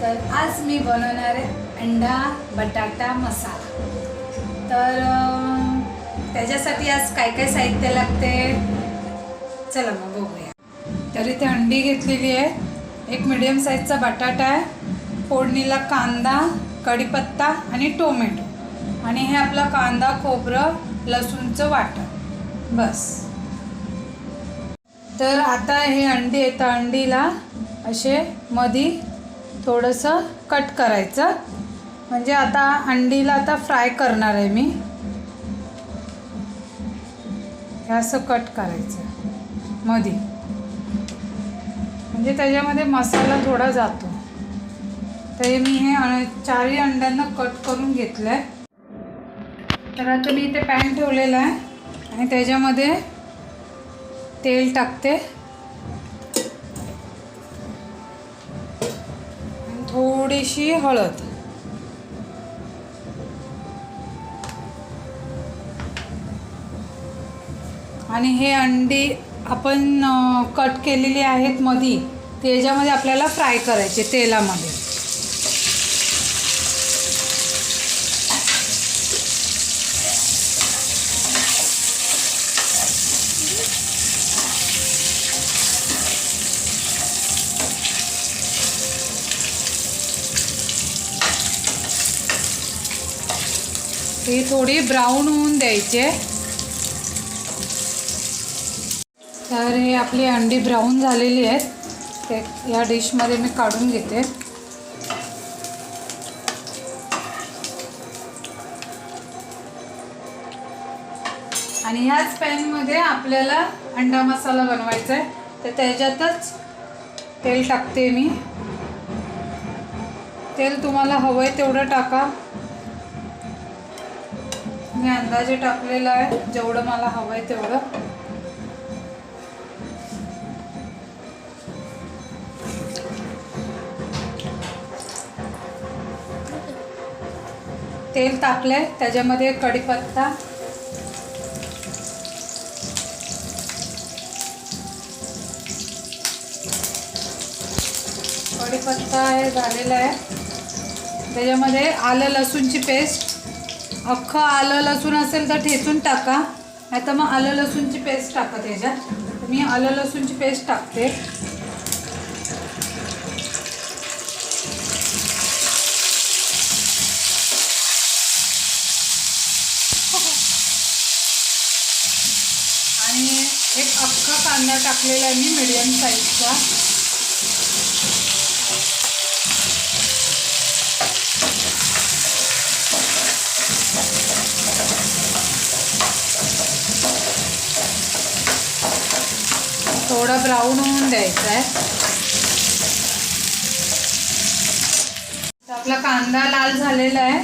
तर आज मी बनवणार आहे अंडा बटाटा मसाला. तर त्याच्यासाठी आज काय काय साहित्य लागते? चला मग बघूया. तर इथे अंडी घेतलेली आहे. एक मिडियम साईजचा बटाटा आहे. फोडणीला कांदा कढीपत्ता आणि टोमॅटो. आणि हे आपला कांदा खोबरं लसूणचं वाटण. बस. तर आता हे अंडी येतं अंडीला असे मधी थोडंसं कट करायचं. म्हणजे आता अंडीला आता फ्राय करणार आहे मी. हे असं कट करायचं. मध्ये म्हणजे त्याच्यामध्ये मसाला थोडा जातो. तर मी हे चारही अंड्यांना कट करून घेतलं आहे तर आता मी इथे पॅन ठेवलेला आहे. आणि त्याच्यामध्ये तेल टाकते. थोडीशी हळद. आणि हे अंडी आपण कट केलेली आहेत मधी त्याच्यामध्ये आपल्याला फ्राय करायचे तेलामध्ये. ही थोडी ब्राऊन होऊन द्यायचे. तर हे आपली अंडी ब्राऊन झालेली आहेत. ते या डिशमध्ये मी काढून घेते. आणि ह्याच पॅनमध्ये आपल्याला अंडा मसाला बनवायचा आहे तर त्याच्यातच तेल टाकते मी. तेल तुम्हाला हवं आहे तेवढं टाका. मी अंदाजे टाकलेला आहे जेवढं मला हवं आहे तेवढं. तेल टाकलंय त्याच्यामध्ये कढीपत्ता. कढीपत्ता हे झालेला आहे. त्याच्यामध्ये आलं लसूणची पेस्ट. अख्खं आलं लसूण असेल तर ठेचून टाका. नाही तर मग आलं लसूणची पेस्ट टाका त्याच्यात मी आलं लसूणची पेस्ट टाकते. आणि एक अख्खा कांदा टाकलेला आहे मी मिडियम साईजचा थोडा ब्राऊन होऊन द्यायचा आहे आपला कांदा लाल झालेला आहे.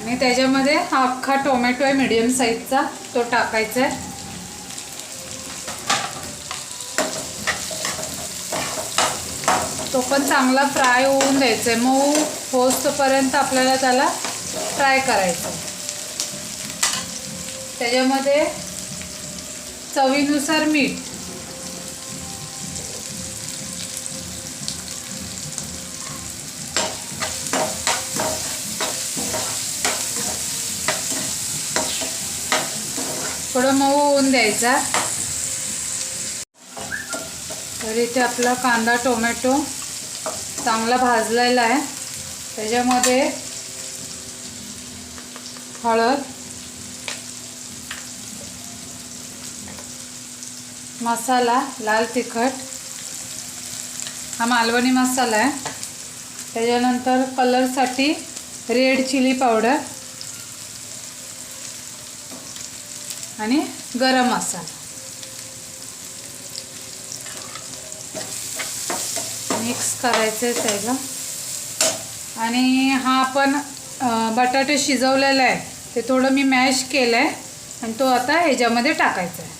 आणि त्याच्यामध्ये हा अख्खा टोमॅटो आहे मीडियम साईजचा तो टाकायचा आहे. तो पण चांगला फ्राय होऊन द्यायचा आहे. मऊ होस्तोपर्यंत आपल्याला त्याला फ्राय करायचं त्याच्यामध्ये चवीनुसार मीठ थोडं मऊ होऊन द्यायचा. तर इथे आपला कांदा टोमॅटो चांगला भाजलेला आहे. त्याच्यामध्ये हळद मसाला लाल तिखट. हा मालवणी मसाला आहे. त्याच्यानंतर कलरसाठी रेड चिली पावडर आणि गरम मसाला. मिक्स करायचं आहे त्याला. आणि हा आपण बटाटे शिजवलेला आहे. ते थोडं मी मॅश केलं आहे आणि तो आता ह्याच्यामध्ये टाकायचा आहे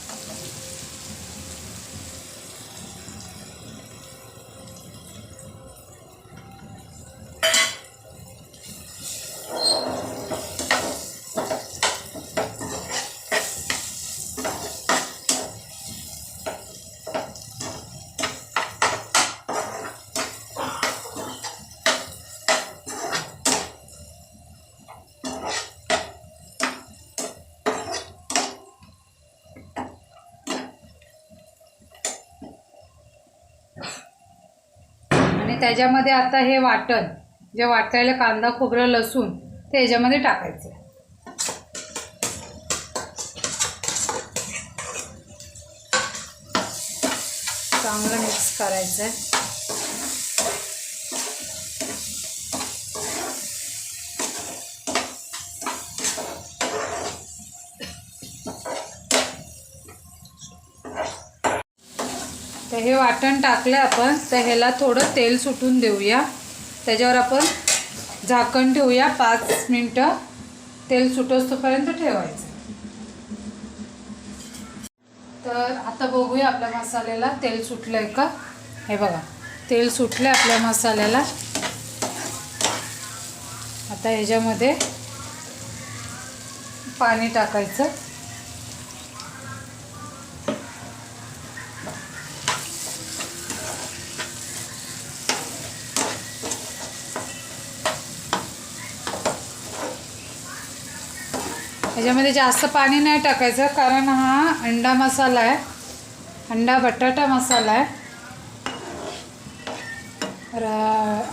त्याच्यामध्ये आता हे वाटण जे वाटायला कांदा खोबरं लसूण ते ह्याच्यामध्ये टाकायचं. चांगलं मिक्स करायचं आहे तर हे वाटण टाकलं आपण. तर ह्याला थोडं तेल सुटून देऊया. त्याच्यावर आपण झाकण ठेवूया पाच मिनटं. तेल सुटोस्तोपर्यंत ठेवायचं. तर आता बघूया आपल्या मसाल्याला तेल सुटलं आहे का? हे बघा तेल सुटलं आहे आपल्या मसाल्याला. आता ह्याच्यामध्ये पाणी टाकायचं. ह्याच्यामध्ये जास्त पाणी नाही टाकायचं कारण हा अंडा मसाला आहे. अंडा बटाटा मसाला आहे. र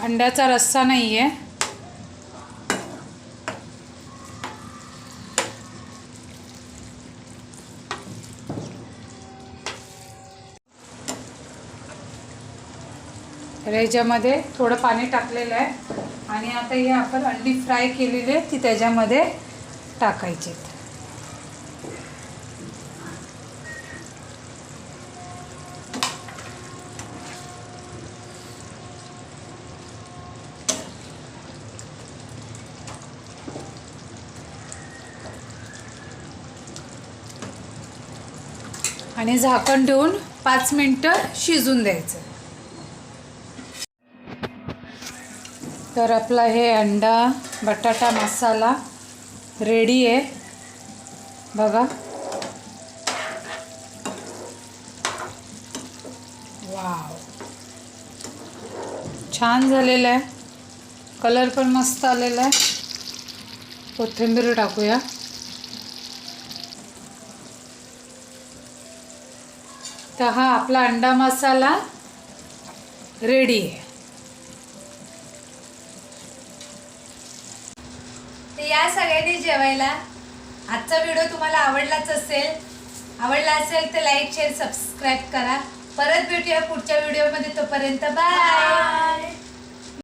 अंड्याचा रस्सा नाही आहे तर ह्याच्यामध्ये थोडं पाणी टाकलेलं आहे. आणि आता हे आपण अंडी फ्राय केलेली आहे ती त्याच्यामध्ये टाकायचे. आणि झाकण ठेवून पाच मिनटं शिजून द्यायचं. तर आपला हे अंडा बटाटा मसाला रेडी आहे. बघा. वाव. छान झालेलं आहे. कलर पण मस्त आलेला आहे. कोथिंबीर टाकूया. तर हा आपला अंडा मसाला रेडी आहे. या सगळ्यांनी जेवायला. आजचा व्हिडिओ तुम्हाला आवडलाच असेल आवडला असेल तर लाईक शेअर सबस्क्राईब करा. परत भेटूया पुढच्या व्हिडिओमध्ये तोपर्यंत बाय